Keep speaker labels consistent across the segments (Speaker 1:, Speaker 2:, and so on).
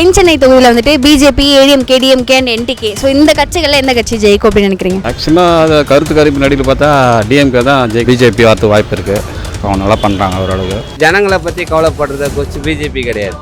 Speaker 1: தென் சென்னை தொகுதியில் வந்துட்டு BJP ADMK DMK and NTK so இந்த கட்சிகளில் எந்த கட்சி ஜெயிக்கும் அப்படின்னு நினைக்கிறீங்க?
Speaker 2: மேக்ஸிமம் அது கருத்து கணிப்பு நடிவில் பார்த்தா டிஎம்கே தான் பிஜேபி வரத்து வாய்ப்பு இருக்குது அவங்க நல்லா பண்ணுறாங்க ஓரளவுக்கு.
Speaker 3: ஜனங்களை பற்றி கவலைப்படுறத குறித்து பிஜேபி கிடையாது.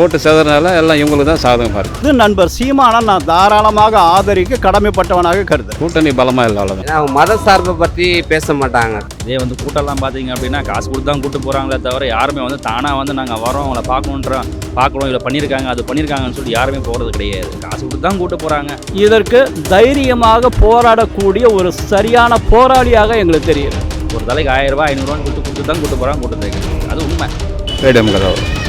Speaker 2: ஓட்டு சேதறனால எல்லாம் இவங்களுக்கு தான் சாதகமாக இருக்குது
Speaker 4: இது நண்பர் சீமானை நான் தாராளமாக ஆதரிக்க கடமைப்பட்டவனாக கருது
Speaker 2: கூட்டணி பலமாக இல்லை அவ்வளோதான்
Speaker 3: அவங்க மத சார்பை பற்றி பேச மாட்டாங்க.
Speaker 5: இதே வந்து கூட்டம்லாம் பார்த்தீங்க அப்படின்னா காசு கொடுத்து தான் கூட்டு போகிறாங்களே தவிர யாருமே வந்து தானாக வந்து நாங்கள் வரோம் அவங்கள பார்க்கணுன்றோம் பார்க்கணும் இதில் பண்ணியிருக்காங்க அது பண்ணியிருக்காங்கன்னு சொல்லி யாருமே போகிறது கிடையாது. காசு கொடுத்து தான் கூட்டு போகிறாங்க
Speaker 4: இதற்கு தைரியமாக போராடக்கூடிய ஒரு சரியான போராளியாக எங்களுக்கு தெரியுது.
Speaker 5: ஒரு தலைக்கு ஆயிரம் ரூபாய் ஐநூறுரூவான்னு கொடுத்து கொடுத்து தான் கூட்டு போகிறாங்க கூட்டு அது உண்மை.
Speaker 2: வரும்.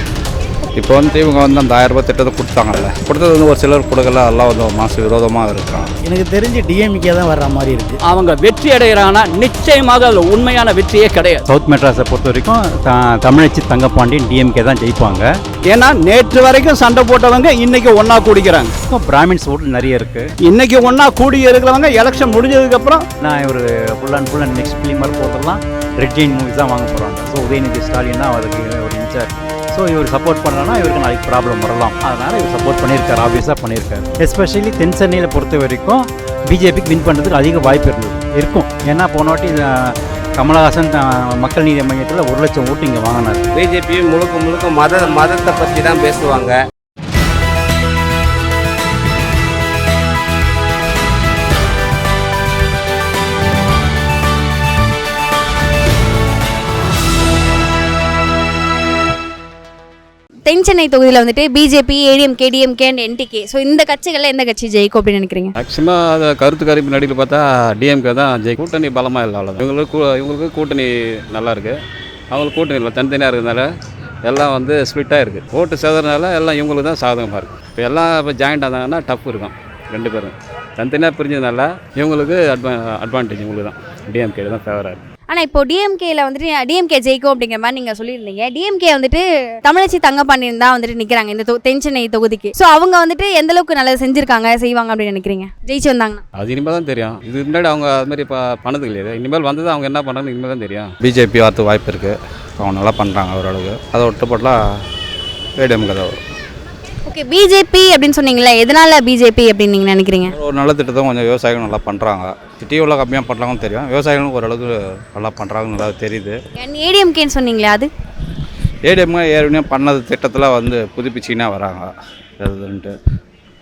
Speaker 2: இப்போ வந்து இவங்க வந்து அந்த ஆயிரம் ரூபாய் திட்டத்தை கொடுத்தாங்கல்ல. கொடுத்தது வந்து ஒரு சிலர் கொடுக்கல எல்லாம் வந்து மாசு விரோதமாக இருக்காங்க
Speaker 6: எனக்கு தெரிஞ்சு டிஎம்கே தான் வர்ற மாதிரி இருக்கு.
Speaker 4: அவங்க வெற்றி அடைகிறானா? நிச்சயமாக அதில் உண்மையான வெற்றியே கிடையாது.
Speaker 7: சவுத் மெட்ராஸை பொறுத்த வரைக்கும் தமிழச்சி தங்கப்பாண்டியன் டிஎம்கே தான் ஜெயிப்பாங்க.
Speaker 4: ஏன்னா நேற்று வரைக்கும் சண்டை போட்டவங்க இன்னைக்கு ஒண்ணா கூடிக்கிறாங்க.
Speaker 7: இப்போ பிராமின்ஸ் ஓட்டு நிறைய இருக்கு.
Speaker 4: இன்னைக்கு ஒண்ணா கூடி இருக்கிறவங்க எலெக்ஷன் முடிஞ்சதுக்கு அப்புறம்
Speaker 7: நான் ஒரு full and full and next ஃபிலிமர் போட்டெல்லாம் ரெட் ஜெயின் மூவிஸ் தான் வாங்க போகிறாங்க ஸோ உதயநிதி ஸ்டாலின் தான் அவருக்கு ஒரு இன்சார்ஜ் ஸோ இவர் சப்போர்ட் பண்ணலன்னா இவருக்கு நாளைக்கு ப்ராப்ளம் வரலாம். அதனால் இவர் சப்போர்ட் பண்ணியிருக்காரு ஆப்வியஸாக பண்ணியிருக்காரு. எஸ்பெஷலி தென் சென்னையில் பொறுத்த வரைக்கும் பிஜேபிக்கு வின் பண்ணுறதுக்கு அதிக வாய்ப்பு இருந்தது. இருக்கும். ஏன்னா போன வாட்டி கமலஹாசன் மக்கள் நீதி மையத்தில் ஒரு லட்சம் ஓட்டு இங்கே வாங்கினார்.
Speaker 3: பிஜேபி முழுக்க முழுக்க மத மதத்தை பற்றி தான் பேசுவாங்க.
Speaker 1: தென் சென்னை தொகுதியில் வந்துட்டு BJP ADMK DMK and NTK so இந்த கட்சிகளில் எந்த கட்சி ஜெயிக்கும் அப்படின்னு நினைக்கிறீங்க?
Speaker 2: மேக்ஸிமம் அது கருத்து கருப்பு நடிகர் பார்த்தா டிஎம்கே தான் ஜெய் கூட்டணி பலமாக இல்லை அவ்வளோதான் இவங்களுக்கு இவங்களுக்கு கூட்டணி நல்லா இருக்குது அவங்களுக்கு கூட்டணி இல்லை தனித்தனியாக இருக்கிறதுனால எல்லாம் வந்து ஸ்பிட்டாக இருக்குது ஓட்டு சேதறனால எல்லாம் இவங்களுக்கு தான் சாதகமாக இருக்குது இப்போ எல்லாம் இப்போ ஜாயிண்ட் ஆனாங்கன்னா டஃப் இருக்கும் ரெண்டு பேரும். தனித்தனியாக பிரிஞ்சதுனால இவங்களுக்கு அட்வா அட்வான்டேஜ் இவங்களுக்கு தான். டிஎம்கே தான் ஃபேவராக இருக்குது
Speaker 1: ஆனால் இப்போ டிஎம்கேல வந்துட்டு டிஎம்கே ஜெயிக்கும் அப்படிங்கிற மாதிரி நீங்கள் சொல்லியிருந்தீங்க. டிஎம்கே வந்துட்டு தமிழச்சி தங்கப்பாண்டியன் தான் வந்துட்டு நிற்கிறாங்க இந்த தொ- தென் சென்னை தொகுதிக்கு. ஸோ அவங்க வந்துட்டு எந்த அளவுக்கு நல்லது செஞ்சிருக்காங்க செய்வாங்க அப்படின்னு நினைக்கிறீங்க? ஜெயிச்சு வந்தாங்கன்னா.
Speaker 2: அது இனிமேல் தான் தெரியும். இது முன்னாடி அவங்க அது மாதிரி இப்போ பண்ணது கிடையாது இனிமேல் வந்தது அவங்க என்ன பண்ணுறாங்கன்னு இனிமேல் தான் தெரியும். பிஜேபி வரத்து வாய்ப்பு இருக்குது அவங்க நல்லா பண்ணுறாங்க ஓரளவுக்கு அதை விட்டு போட்டலாம் ஏடிஎம்கே தான் வரும்.
Speaker 1: ஓகே பிஜேபி அப்படின்னு சொன்னீங்களே எதனால பிஜேபி அப்படின்னு நீங்கள் நினைக்கிறீங்க?
Speaker 2: ஒரு நல்ல திட்டத்தை கொஞ்சம் விவசாயிகள் நல்லா பண்ணுறாங்க சிட்டி எவ்வளோ கம்மியாக பண்ணுறாங்கன்னு தெரியும். விவசாயிகளும் ஓரளவுக்கு நல்லா பண்ணுறாங்கன்னு நல்லா தெரியுது.
Speaker 1: ஏடிஎம்கேன்னு சொன்னீங்களே அது?
Speaker 2: ஏடிஎம்கே ஏற்கனவே பண்ணது திட்டத்தில் வந்து புதுப்பிச்சிங்கன்னா வராங்க. எதுன்ட்டு.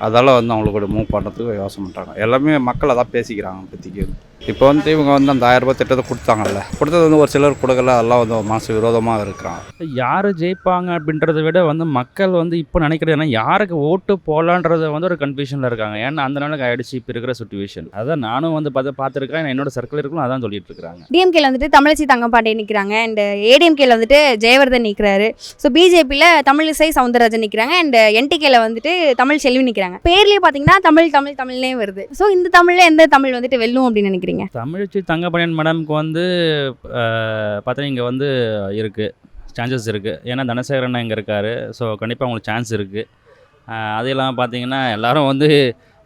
Speaker 2: அதால் வந்து அவங்களுக்கு மூவ் பண்ணுறதுக்கு யோசனை பண்ணுறாங்க எல்லாமே மக்கள் அதான் பேசிக்கிறாங்க இப்போதைக்கு. இப்போ வந்து இவங்க வந்து அந்த ஆயிரம் ரூபாய் திட்டத்தை கொடுத்தாங்கல்ல. கொடுத்தது வந்து ஒரு சிலர் கொடுக்கல அதெல்லாம் வந்து மாசு விரோதமாக இருக்கிறாங்க
Speaker 5: யார் ஜெயிப்பாங்க அப்படின்றத விட வந்து மக்கள் வந்து இப்போ நினைக்கிறது ஏன்னா யாருக்கு ஓட்டு போகலான்றத வந்து ஒரு கன்ஃபியூஷனில் இருக்காங்க. ஏன்னா அந்த நாளுக்கு ஆயிடுச்சு இப்போ இருக்கிற சுச்சுவேஷன் அதான் நானும் வந்து பார்த்து பார்த்துருக்கேன் என்னோட சர்க்கிள் இருக்கும் அதான் சொல்லிட்டு இருக்காங்க.
Speaker 1: டிஎம்கேல வந்துட்டு தமிழச்சி தங்கப்பாண்டியன் நிற்கிறாங்க அண்ட் ஏடிஎம்கேல வந்துட்டு ஜெயவர்தன் நிற்கிறாரு ஸோ பிஜேபியில் தமிழிசை சவுந்தரராஜன் நிற்கிறாங்க அண்ட் என்டிகேல வந்துட்டு தமிழ் செல்வி நிற்கிறாங்க பேர்லேயே பார்த்தீங்கன்னா தமிழ் தமிழ் தமிழ்லேயே வருது. ஸோ இந்த தமிழில் எந்த தமிழ் வந்துட்டு வெல்லும் அப்படின்னு நினைக்கிறீங்க
Speaker 5: தமிழச்சி தங்கப்பணியன் மேடம்க்கு வந்து பார்த்தா இங்கே வந்து இருக்குது சான்சஸ் இருக்குது ஏன்னா தனசேகரன் இங்கே இருக்கார். ஸோ கண்டிப்பாக அவங்களுக்கு சான்ஸ் இருக்குது அது இல்லாமல் பார்த்தீங்கன்னா எல்லாரும் வந்து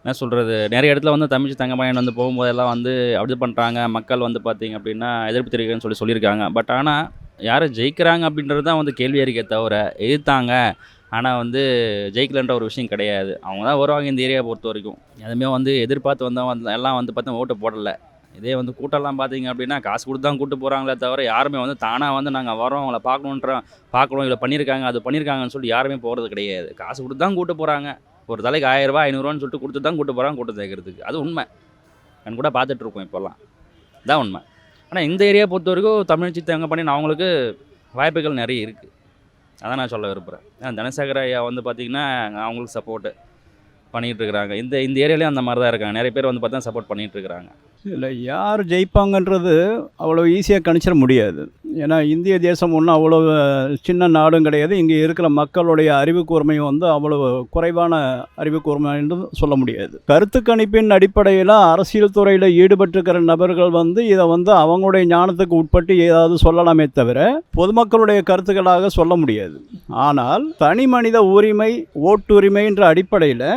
Speaker 5: என்ன சொல்கிறது நிறைய இடத்துல வந்து தமிழ்ச்சி தங்கப்பணியன் வந்து போகும்போதெல்லாம் வந்து அப்படி பண்ணுறாங்க மக்கள் வந்து பார்த்தீங்க அப்படின்னா எதிர்ப்பு தெரிவிக்கிறேன்னு சொல்லி சொல்லியிருக்காங்க. பட் ஆனால் யார் ஜெயிக்கிறாங்க அப்படின்றது தான் வந்து கேள்வி இருக்கே தவிர எதிர்த்தாங்க. ஆனால் வந்து ஜெயிக்கலன்ற ஒரு விஷயம் கிடையாது. அவங்க தான் வருவாங்க இந்த ஏரியா பொறுத்த வரைக்கும். எதுவுமே வந்து எதிர்பார்த்து வந்தவங்க எல்லாம் வந்து பார்த்தா ஓட்டு போடலை. இதே வந்து கூட்டம்லாம் பார்த்தீங்க அப்படின்னா காசு கொடுத்து தான் கூட்டு போகிறாங்களே தவிர யாருமே வந்து தானாக வந்து நாங்கள் வரோம் அவங்கள பார்க்கணுன்ற பார்க்கணும் இதில் பண்ணியிருக்காங்க அது பண்ணியிருக்காங்கன்னு சொல்லி யாருமே போகிறது கிடையாது. காசு கொடுத்து தான் கூட்டு போகிறாங்க ஒரு தலைக்கு ஆயிரம் ரூபாய் ஐநூறுரூவான்னு சொல்லிட்டு கொடுத்து தான் கூட்டு போகிறாங்க கூட்டம் சேர்க்கறதுக்கு அது உண்மை. நான் கூட பார்த்துட்ருக்கோம் இப்போல்லாம். தான் உண்மை. ஆனால் இந்த ஏரியா பொறுத்த வரைக்கும் தமிழ் சித்தங்க பண்ணி அவங்களுக்கு வாய்ப்புகள் நிறைய இருக்குது அதான் நான் சொல்ல விரும்புகிறேன் ஏன்னா தனசேகர ஐயா வந்து பார்த்திங்கன்னா அவங்களுக்கு சப்போர்ட்டு பண்ணிகிட்டு இருக்கிறாங்க இந்த இந்த ஏரியாலேயும் அந்த மாதிரி தான் இருக்காங்க. நிறைய பேர் வந்து பார்த்தா சப்போர்ட் பண்ணிகிட்டு இருக்கிறாங்க
Speaker 4: இல்லை யார் ஜெயிப்பாங்கன்றது அவ்வளோ ஈஸியாக கணிச்சிட முடியாது. ஏன்னா இந்திய தேசம் ஒன்றும் அவ்வளோ சின்ன நாடும் கிடையாது. இங்கே இருக்கிற மக்களுடைய அறிவு கூர்மையும் வந்து அவ்வளோ குறைவான அறிவு கூர்மை என்று சொல்ல முடியாது. கருத்து கணிப்பின் அடிப்படையில் அரசியல் துறையில் ஈடுபட்டிருக்கிற நபர்கள் வந்து இதை வந்து அவங்களுடைய ஞானத்துக்கு உட்பட்டு ஏதாவது சொல்லலாமே தவிர பொதுமக்களுடைய கருத்துக்களாக சொல்ல முடியாது. ஆனால் தனி மனித உரிமை ஓட்டுரிமைன்ற அடிப்படையில்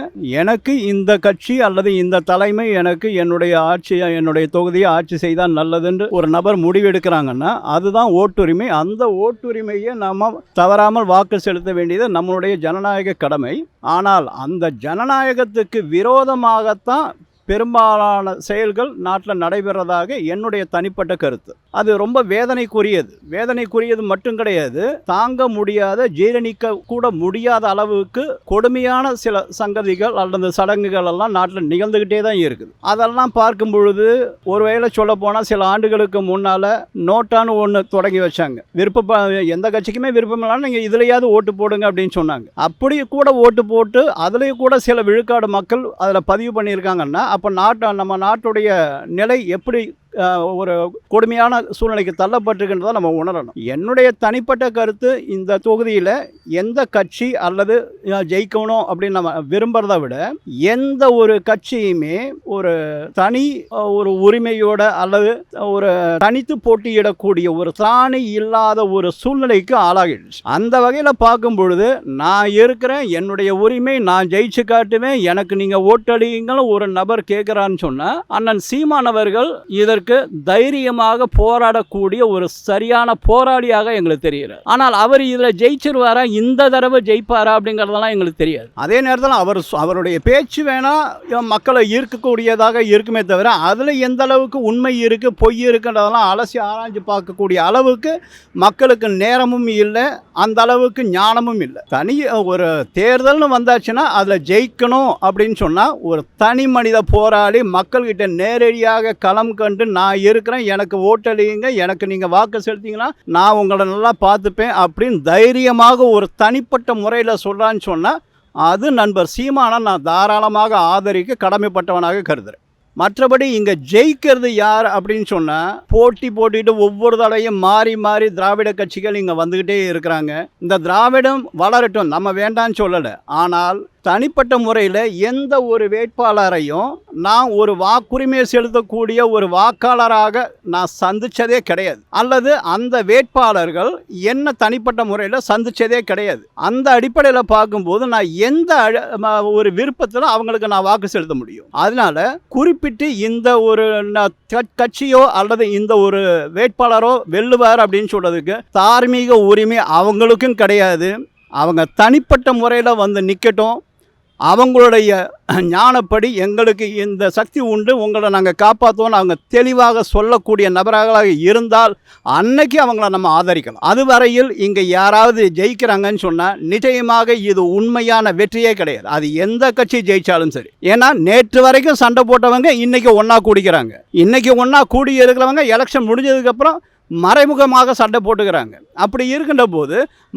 Speaker 4: எனக்கு இந்த கட்சி அல்லது இந்த தலைமை எனக்கு என்னுடைய ஆட்சி என்னுடைய தொகுதியை ஆட்சி செய்தால் நல்லதுன்னு ஒரு நபர் முடிவெடுக்கிறாங்கன்னா அதுதான் தான் ஓட்டுரிமை அந்த ஓட்டுரிமையை நம்ம தவறாமல் வாக்கு செலுத்த வேண்டியது நம்மளுடைய ஜனநாயக கடமை. ஆனால் அந்த ஜனநாயகத்துக்கு விரோதமாகத்தான் பெரும்பாலான செயல்கள் நாட்டில் நடைபெறதாக என்னுடைய தனிப்பட்ட கருத்து. அது ரொம்ப வேதனைக்குரியது. வேதனைக்குரியது மட்டும் கிடையாது. தாங்க முடியாத ஜீரணிக்க கூட முடியாத அளவுக்கு கொடுமையான சில சங்கதிகள் அல்லது சடங்குகள் எல்லாம் நாட்டில் நிகழ்ந்துக்கிட்டே தான் இருக்குது. அதெல்லாம் பார்க்கும் பொழுது ஒருவேளை சொல்ல போனால் சில ஆண்டுகளுக்கு முன்னால் நோட்டான்னு ஒன்று தொடங்கி வச்சாங்க. விருப்ப எந்த கட்சிக்குமே விருப்பம் இல்லாமல் நீங்கள் இதுலையாவது ஓட்டு போடுங்க அப்படின்னு சொன்னாங்க. அப்படி கூட ஓட்டு போட்டு அதுலேயும் கூட சில விழுக்காடு மக்கள் அதில் பதிவு பண்ணியிருக்காங்கன்னா அப்போ நாட்டு நம்ம நாட்டுடைய நிலை எப்படி ஒரு கொடுமையான சூழ்நிலைக்கு தள்ளப்பட்டிருக்கின்றதை நம்ம உணரணும். என்னுடைய தனிப்பட்ட கருத்து இந்த தொகுதியில் எந்த கட்சி அல்லது ஜெயிக்கணும் அப்படின்னு நம்ம விரும்புகிறத விட எந்த ஒரு கட்சியுமே ஒரு தனி ஒரு உரிமையோட அல்லது ஒரு தனித்து போட்டியிடக்கூடிய ஒரு திராணி இல்லாத ஒரு சூழ்நிலைக்கு ஆளாகிடுச்சு. அந்த வகையில் பார்க்கும் பொழுது நான் இருக்கிறேன் என்னுடைய உரிமை நான் ஜெயிச்சு காட்டுவேன் எனக்கு நீங்கள் ஓட்டடிங்கன்னு ஒரு நபர் கேட்குறான்னு சொன்னால் அண்ணன் சீமானவர்கள் இதற்கு தைரியமாக போராடக்கூடிய ஒரு சரியான போராளியாக எங்களுக்கு தெரிகிறார் ஆனால் அவர் இதில் ஜெயிச்சிருவாரா? இந்த தடவை ஜெயிப்பாரா? அப்படிங்கிறதெல்லாம் எங்களுக்கு தெரியாது. அதே நேரத்தில் அவர் அவருடைய பேச்சு வேணால் மக்களை ஈர்க்கக்கூடியதாக இருக்குமே தவிர அதில் எந்த அளவுக்கு உண்மை இருக்குது பொய் இருக்குன்றதெல்லாம் அலசி ஆராய்ஞ்சு பார்க்கக்கூடிய அளவுக்கு மக்களுக்கு நேரமும் இல்லை அந்த அளவுக்கு ஞானமும் இல்லை. தனி ஒரு தேர்தல்னு வந்தாச்சுன்னா அதில் ஜெயிக்கணும் அப்படின்னு சொன்னால் ஒரு தனி மனித போராளி மக்கள்கிட்ட நேரடியாக களம் கண்டு நான் இருக்கிறேன் எனக்கு ஓட்டளியுங்க எனக்கு நீங்கள் வாக்கு செலுத்திங்கன்னா நான் உங்களை நல்லா பார்த்துப்பேன் அப்படின்னு தைரியமாக ஒரு தனிப்பட்ட முறையில் சொல்கிறான்னு சொன்னால் அது நண்பர் சீமானை நான் தாராளமாக ஆதரிக்க கடமைப்பட்டவனாக கருதுறேன். மற்றபடி இங்கே ஜெயிக்கிறது யார் அப்படின்னு சொன்னால் போட்டி போட்டிட்டு ஒவ்வொரு தடையும் மாறி மாறி திராவிட கட்சிகள் இங்கே வந்துக்கிட்டே இருக்கிறாங்க. இந்த திராவிடம் வளரட்டும் நம்ம வேண்டான்னு சொல்லலை. ஆனால் தனிப்பட்ட முறையில் எந்த ஒரு வேட்பாளரையும் நான் ஒரு வாக்குரிமையை செலுத்தக்கூடிய ஒரு வாக்காளராக நான் சந்தித்ததே கிடையாது. அல்லது அந்த வேட்பாளர்கள் என்ன தனிப்பட்ட முறையில் சந்திச்சதே கிடையாது. அந்த அடிப்படையில் பார்க்கும்போது நான் எந்த அழ- ம- ஒரு விருப்பத்தில் அவங்களுக்கு நான் வாக்கு செலுத்த முடியும். அதனால குறிப்பிட்டு இந்த ஒரு கட்சியோ அல்லது இந்த ஒரு வேட்பாளரோ வெல்லுவார் அப்படின்னு சொல்கிறதுக்கு தார்மீக உரிமை அவங்களுக்கும் கிடையாது. அவங்க தனிப்பட்ட முறையில் வந்து நிற்கட்டும் அவங்களுடைய ஞானப்படி எங்களுக்கு இந்த சக்தி உண்டு. உங்களை நாங்கள் காப்பாற்றுவோம்னு அவங்க தெளிவாக சொல்லக்கூடிய நபர்களாக இருந்தால் அன்னைக்கு அவங்கள நம்ம ஆதரிக்கலாம். அதுவரையில் இங்கே யாராவது ஜெயிக்கிறாங்கன்னு சொன்னால் நிச்சயமாக இது உண்மையான வெற்றியே கிடையாது. அது எந்த கட்சி ஜெயித்தாலும் சரி. ஏன்னா நேற்று வரைக்கும் சண்டை போட்டவங்க இன்றைக்கி ஒன்றா கூடிக்கிறாங்க. இன்றைக்கி ஒன்றா கூடி இருக்கிறவங்க எலெக்ஷன் முடிஞ்சதுக்கப்புறம் மறைமுகமாக சண்டை போட்டுக்கிறாங்க. அப்படி இருக்கின்ற போது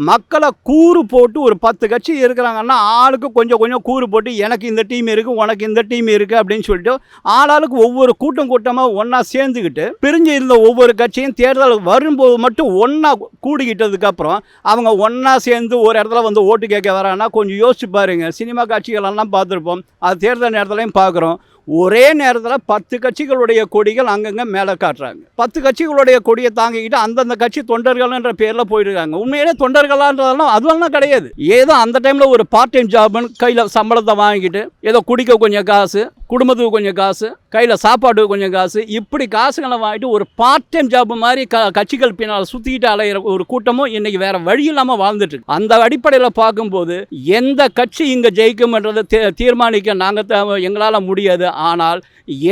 Speaker 4: மக்களை கூறு போட்டு ஒரு பத்து கட்சி இருக்கிறாங்கன்னா ஆளுக்கு கொஞ்சம் கொஞ்சம் கூறு போட்டு எனக்கு இந்த டீம் இருக்குது உனக்கு இந்த டீம் இருக்குது அப்படின்னு சொல்லிட்டு ஆளாளுக்கு ஒவ்வொரு கூட்டம் கூட்டமாக ஒன்றா சேர்ந்துக்கிட்டு பிரிஞ்சு இருந்த ஒவ்வொரு கட்சியும் தேர்தல் வரும்போது மட்டும் ஒன்றா கூடிக்கிட்டதுக்கப்புறம் அவங்க ஒன்றா சேர்ந்து ஒரு இடத்துல வந்து ஓட்டு கேட்க வராங்கன்னா கொஞ்சம் யோசிச்சு பாருங்கள் சினிமா காட்சிகளெல்லாம் பார்த்துருப்போம். அது தேர்தல் நேரத்துலையும் பார்க்குறோம். ஒரே நேரத்தில் பத்து கட்சிகளுடைய கொடிகள் அங்கங்கே மேலே காட்டுறாங்க. பத்து கட்சிகளுடைய கொடியை தாங்கிக்கிட்டு அந்தந்த கட்சி தொண்டர்கள்ன்ற பேரில் போயிருக்காங்க. உண்மையிலே தொண்டர்களான்றதெல்லாம் அதுவெல்லாம் கிடையாது. ஏதோ அந்த டைமில் ஒரு பார்ட் டைம் ஜாப்னு கையில் சம்பளத்தை வாங்கிட்டு ஏதோ குடிக்க கொஞ்சம் காசு குடும்பத்துக்கு கொஞ்சம் காசு கையில் சாப்பாட்டுக்கு கொஞ்சம் காசு இப்படி காசுகளை வாங்கிட்டு ஒரு பார்ட் டைம் ஜாப் மாதிரி க கட்சிகள் பின்னால் சுற்றிக்கிட்டு அலையிற ஒரு கூட்டமும் இன்றைக்கி வேறு வழி இல்லாமல் வாழ்ந்துட்டு இருக்கு. அந்த அடிப்படையில் பார்க்கும்போது எந்த கட்சி இங்கே ஜெயிக்கும்ன்றதை தீ தீர்மானிக்க நாங்கள் எங்களால் முடியாது. ஆனால்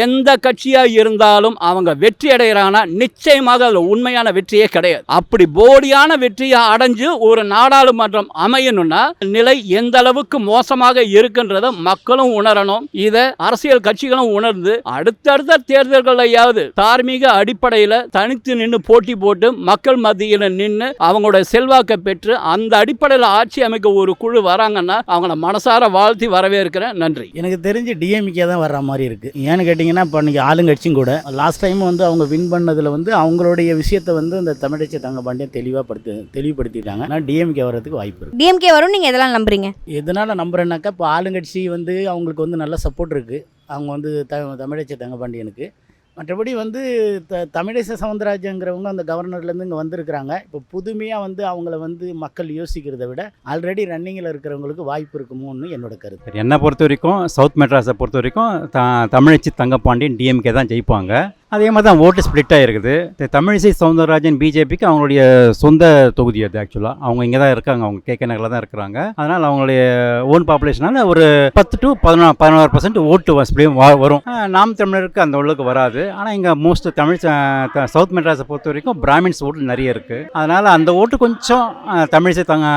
Speaker 4: எந்த கட்சியாக இருந்தாலும் அவங்க வெற்றி அடைகிறாங்கன்னா நிச்சயமாக அதில் உண்மையான வெற்றியே கிடையாது. அப்படி போலியான வெற்றியை அடைஞ்சு ஒரு நாடாளுமன்றம் அமையணும்னா நிலை எந்த அளவுக்கு மோசமாக இருக்குன்றதை மக்களும் உணரணும். இதை அரசியல் கட்சிகளும் உணர்ந்து அடுத்தடுத்த தேர்தல்களையாவது தார்மீக அடிப்படையில் தனித்து நின்று போட்டி போட்டு மக்கள் மத்தியில் நின்று அவங்களோட செல்வாக்கை பெற்று அந்த அடிப்படையில் ஆட்சி அமைக்க ஒரு குழு வராங்கன்னா அவங்கள மனசார வாழ்த்தி வரவேற்கிறேன். நன்றி.
Speaker 6: எனக்கு தெரிஞ்சு டிஎம்கே தான் வர்ற மாதிரி இருக்குது ஏன்னு கேட்டிங்கன்னா இப்போ இன்றைக்கி ஆளுங்கட்சியும் கூட லாஸ்ட் டைம் வந்து அவங்க வின் பண்ணதில் வந்து அவங்களுடைய விஷயத்தை வந்து இந்த தமிழச்சி தங்க பாண்டியன் தெளிவாக படுத்து தெளிவுபடுத்திட்டாங்க ஆனால் டிஎம்கே வர்றதுக்கு வாய்ப்பு இருக்குது
Speaker 1: டிஎம்கே வரும் நீங்கள் எதெல்லாம் நம்புறீங்க?
Speaker 6: எதனால் நம்புறேன்னாக்கா இப்போ ஆளுங்கட்சி வந்து அவங்களுக்கு வந்து நல்ல சப்போர்ட் இருக்குது அவங்க வந்து த தமிழச்சி தங்கபாண்டியனுக்கு. மற்றபடி வந்து த தமிழிசை சவுந்தரராஜங்கிறவங்க அந்த கவர்னர்லேருந்து இங்கே வந்திருக்கிறாங்க. இப்போ புதுமையாக வந்து அவங்கள வந்து மக்கள் யோசிக்கிறத விட ஆல்ரெடி ரன்னிங்கில் இருக்கிறவங்களுக்கு வாய்ப்பு இருக்குமோன்னு என்னோட கருத்து.
Speaker 7: என்னை பொறுத்த வரைக்கும் சவுத் மெட்ராஸை பொறுத்த வரைக்கும் த தமிழச்சி தங்கப்பாண்டியன் டிஎம்கே தான் ஜெயிப்பாங்க. அதே மாதிரி தான் ஓட்டு ஸ்ப்ளிட் ஆகிருக்குது தமிழிசை சவுந்தரராஜன் பிஜேபிக்கு அவங்களுடைய சொந்த தொகுதி அது ஆக்சுவலாக அவங்க இங்கே தான் இருக்காங்க. அவங்க கே நகரில் தான் இருக்கிறாங்க. அதனால் அவங்களுடைய ஓன் பாப்புலேஷனால் ஒரு பத்து டு பதினா பதினாறு பர்சன்ட் ஓட்டு வசதியும் வரும். நாம் தமிழருக்கு அந்த அளவுக்கு வராது. ஆனால் இங்கே மோஸ்ட் தமிழ் சவுத் மெட்ராஸை பொறுத்த வரைக்கும் பிராமின்ஸ் ஓட்டு நிறைய இருக்குது அதனால் அந்த ஓட்டு கொஞ்சம் தமிழிசை தங்க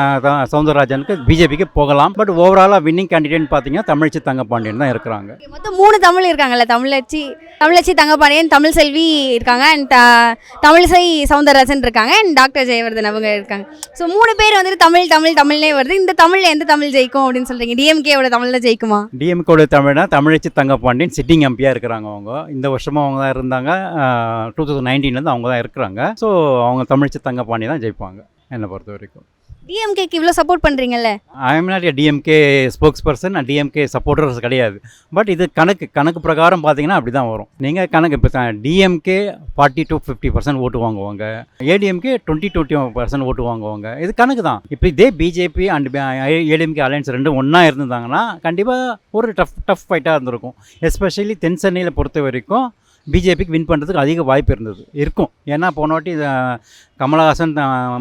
Speaker 7: சவுந்தரராஜனுக்கு பிஜேபிக்கு போகலாம். பட் ஓவராலாக வின்னிங் கேண்டிடேட் பார்த்தீங்கன்னா தமிழிசை தங்கப்பாண்டியன் தான் இருக்கிறாங்க.
Speaker 1: மொத்தம் மூணு தமிழ் இருக்காங்கல்ல தமிழச்சி தமிழச்சி தங்கப்பாண்டியன் தமிழ் செல்வி இருக்காங்க. அண்ட் தமிழிசை சவுந்தரராஜன் இருக்காங்க. அண்ட் டாக்டர் ஜெயவர்தன் அவங்க இருக்காங்க. ஸோ மூணு பேர் வந்துட்டு தமிழ் தமிழ் தமிழ்னே வருது. இந்த தமிழ் எந்த தமிழ் ஜெயிக்கும் அப்படின்னு சொல்றீங்க? டிஎம்கேவோட தமிழ்ல ஜெயிக்குமா?
Speaker 7: டிஎம்கோட தமிழ்னா தமிழச்சி தங்கப்பாண்டியன் சிட்டிங் எம்பியாக இருக்கிறாங்க அவங்க. இந்த வருஷமும் அவங்க தான் இருந்தாங்க. டூ தௌசண்ட் நைன்டீன்லேருந்து அவங்க தான் இருக்கிறாங்க. ஸோ அவங்க தமிழச்சி தங்கப்பாண்டி தான் ஜெயிப்பாங்க. என்னை பொறுத்த வரைக்கும்.
Speaker 1: டிஎம்கேக்கு இவ்வளோ support பண்ணுறீங்கல்ல
Speaker 7: I am not DMK spokesperson DMK supporters கிடையாது. பட் இது கணக்கு கணக்கு பிரகாரம் பார்த்தீங்கன்னா அப்படி தான் வரும். நீங்கள் கணக்கு இப்போ DMK forty to fifty percent ஓட்டு வாங்குவாங்க. ஏடிஎம்கே டுவெண்ட்டி டுவெண்ட்டி பர்சன்ட் ஓட்டு வாங்குவாங்க. இது கணக்கு தான். இப்போ இதே பிஜேபி அண்ட் ஏடிஎம்கே அலையன்ஸ் ரெண்டும் ஒன்றா இருந்திருந்தாங்கன்னா கண்டிப்பாக ஒரு டஃப் டஃப் ஃபைட்டாக இருந்திருக்கும். எஸ்பெஷலி தென் சென்னையில் பொறுத்த வரைக்கும் பிஜேபிக்கு வின் பண்ணுறதுக்கு அதிக வாய்ப்பு இருந்தது. இருக்கும். ஏன்னா போன வாட்டி அஹ், கமலஹாசன்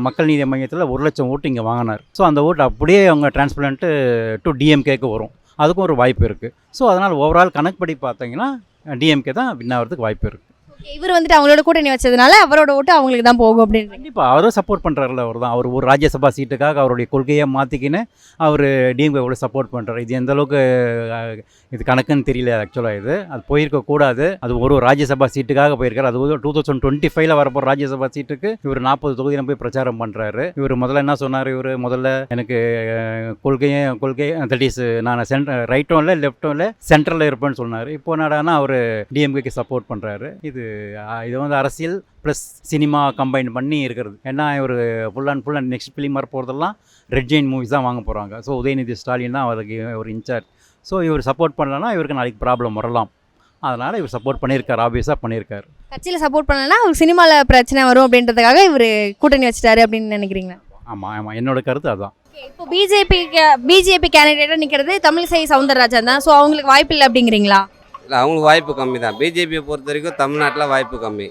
Speaker 7: மக்கள் நீதி மையத்தில் ஒரு லட்சம் ஓட்டு இங்கே வாங்கினார். ஸோ அந்த ஓட்டு அப்படியே அவங்க டிரான்ஸ்பிளண்ட்டு டு டிஎம்கேக்கு வரும். அதுக்கும் ஒரு வாய்ப்பு இருக்குது ஸோ அதனால் ஓவரால் கணக்குப்படி பார்த்தீங்கன்னா டிஎம்கே தான் வின் ஆகிறதுக்கு வாய்ப்பு இருக்குது
Speaker 1: இவர் வந்துட்டு அவங்களோட கூட்டணி வச்சதுனால அவரோட ஓட்டு அவங்களுக்கு தான் போகும் அப்படின்னு
Speaker 7: கண்டிப்பாக அவரும் சப்போர்ட் பண்ணுறாருல அவர் தான். அவர் ஒரு ராஜ்யசபா சீட்டுக்காக அவருடைய கொள்கையை மாற்றிக்கின்னு அவர் டிஎம்கே எவ்வளோ சப்போர்ட் பண்ணுறாரு இது எந்த அளவுக்கு இது கணக்குன்னு தெரியல ஆக்சுவலாக இது. அது போயிருக்க கூடாது. அது ஒரு ராஜ்யசபா சீட்டுக்காக போயிருக்காரு. அது டூ தௌசண்ட் டுவெண்ட்டி ஃபைவ்ல வரப்போ ராஜ்யசபா சீட்டுக்கு இவர் நாற்பது தொகுதியில் போய் பிரச்சாரம் பண்ணுறாரு இவர் முதல்ல என்ன சொன்னார்? இவர் முதல்ல எனக்கு கொள்கையும் கொள்கை தட் இஸ் நான் சென்ட்ரல் ரைட்டும் இல்லை லெஃப்ட்டும் இல்லை சென்ட்ரலில் இருப்பேன்னு சொன்னார். இப்போ என்னடான்னா அவர் டிஎம்கேக்கு சப்போர்ட் பண்ணுறாரு இது இது வந்து அரசியல் ப்ளஸ் சினிமா கம்பைன் பண்ணி இருக்கிறது. ஏன்னா இவர் full and full and next film வரப்போகிறதெல்லாம் red Jain movies தான் வாங்க போகிறாங்க ஸோ உதயநிதி ஸ்டாலின் தான் அவருக்கு ஒரு இன்சார்ஜ் ஸோ இவர் சப்போர்ட் பண்ணலன்னா இவருக்கு நாளைக்கு ப்ராப்ளம் வரலாம். அதனால் இவர் சப்போர்ட் பண்ணியிருக்காரு ஆப்வியஸாக பண்ணியிருக்காரு.
Speaker 1: கட்சியில் சப்போர்ட் பண்ணலன்னா அவருக்கு சினிமாவில் பிரச்சனை வரும் அப்படின்றதுக்காக இவர் கூட்டணி வச்சுட்டாரு அப்படின்னு நினைக்கிறீங்களா?
Speaker 7: ஆமாம் ஆமாம் என்னோட கருத்து அதுதான்
Speaker 1: இப்போ பிஜேபி பிஜேபி கேண்டிடேட்டாக நிற்கிறது தமிழிசை சவுந்தரராஜன் தான். ஸோ அவங்களுக்கு வாய்ப்பு இல்லை அப்படிங்கிறீங்களா?
Speaker 3: அவங்களுக்கு வாய்ப்பு கம்மி தான். பிஜேபியை பொறுத்த வரைக்கும் தமிழ்நாட்டில் வாய்ப்பு கம்மி.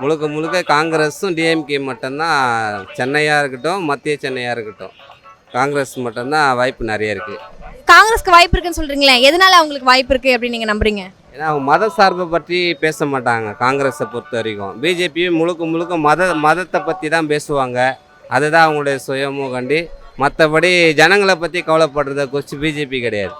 Speaker 3: முழுக்க முழுக்க காங்கிரஸும் டிஎம்கே மட்டும்தான் சென்னையாக இருக்கட்டும் மத்திய சென்னையாக இருக்கட்டும். காங்கிரஸ் மட்டும்தான் வாய்ப்பு நிறைய இருக்குது
Speaker 1: காங்கிரஸ்க்கு வாய்ப்பு இருக்குன்னு சொல்றீங்களே எதனால அவங்களுக்கு வாய்ப்பு இருக்கு அப்படின்னு நீங்க நம்புறீங்க?
Speaker 3: ஏன்னா அவங்க மத சார்பை பற்றி பேச மாட்டாங்க காங்கிரஸை பொறுத்த வரைக்கும். பிஜேபி முழுக்க முழுக்க மத மதத்தை பற்றி தான் பேசுவாங்க. அதுதான் அவங்களுடைய சுயமும் கண்டி மற்றபடி ஜனங்களை பற்றி கவலைப்படுறத குறித்து பிஜேபி கிடையாது.